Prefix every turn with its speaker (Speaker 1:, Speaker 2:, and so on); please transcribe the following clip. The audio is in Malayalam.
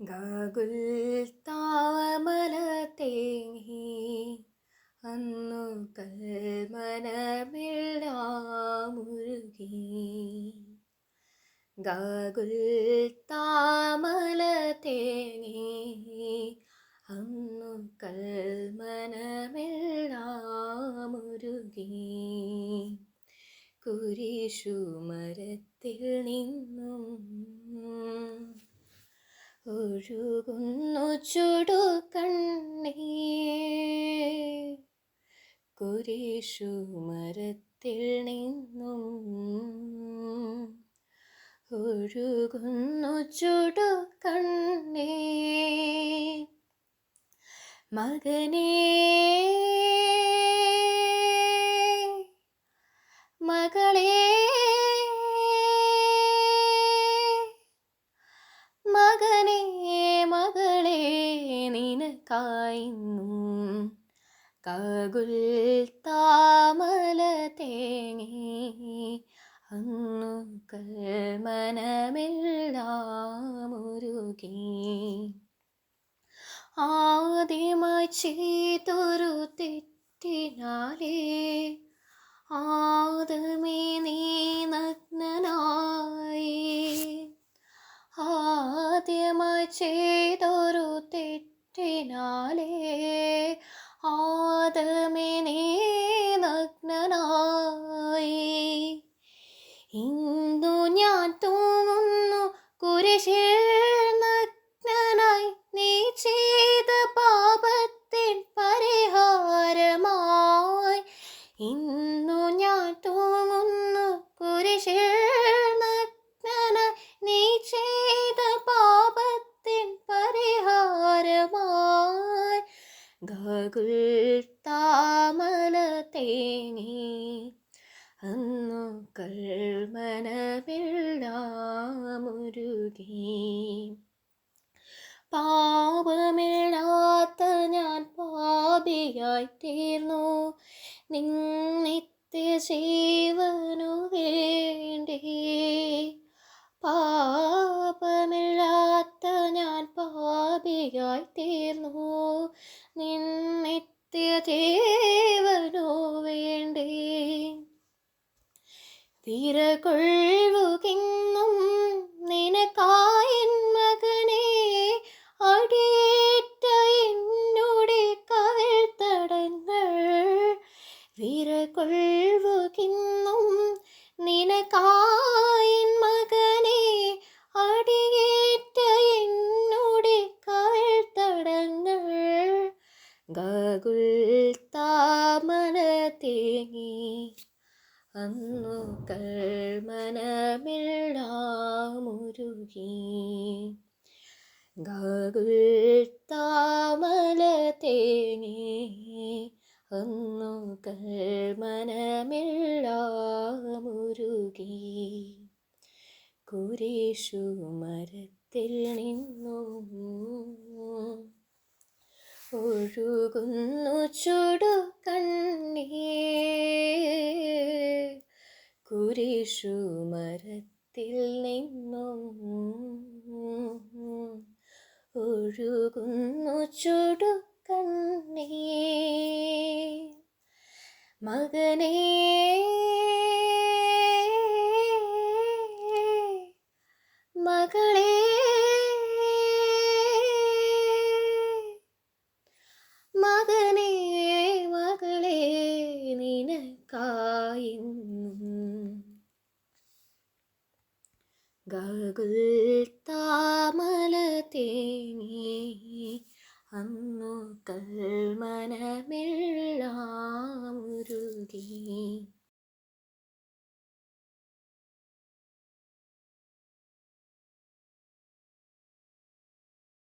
Speaker 1: ഗാഗുൽ താമല തേങ്ങി അന്നു കൽമനമില്ലാമുരുകി ഗാഗുൽ താമല തേങ്ങി അന്നു കൽമനമെല്ലാമുരുകി കുരിശു മരത്തിൽ നിന്നും ഒഴുകുന്നു ചുടു കണ്ണേ കുരിശു മരത്തിൽ നിന്നും ഒഴുകുന്നു ചുടു കണ്ണേ മകനേ കാകുൽ താമല തേങ്ങി. അന്നു കൽമനമെല്ലാമുരുകി ആദ്യമായി ചെയ്തൊരു തെറ്റിനാലേ ആദമേ നീ നഗ്നനായി. ആദ്യമായി ചെയ്തൊരു തെറ്റിനാലേ ആദമേ നീ നഗ്നനായി. ഇന്നു ഞാൻ തൂങ്ങുന്നു കുരിശിൽ നഗ്നനായി. നീ ചെയ്ത പാപത്തിൻ പരിഹാരമായി. ഇന്നു താമല തേങ്ങി അന്നു കൽമനമെല്ലാമുരുകി. പാപമിടാത്ത ഞാൻ പാപിയായി തീർന്നു നിന്നിത്യ ജീവനു നിന്നിത്യ വേണ്ടേ? തീര കൊള്ളുകെന്നും നിനക്കായൻ മകനെ അടിയേറ്റ എന്നുടെ കവിൾത്തടങ്ങൾ വിരകൊള്ളുകിന്നും നിനക്കായൻ മകനെ അടിയേറ്റ എന്നുടെ കവിൾത്തടങ്ങൾ തടങ്ങൾ. താമര തേങ്ങി. അന്നു കൽമനമില്ലാമുരുകി ഗാകുൽ താമല തേങ്ങി. അന്നു കൽമനമില്ലാമുരുകി കുരിശു മരത്തിൽ നിന്നും ഒഴുകുന്നു ചുടു കണ്ണീ കുരിശു മരത്തിൽ നിന്നും ഒഴുകുന്നു ചുടു കണ്ണീ മകനേ മകളേ ഗാഗുൽ താമല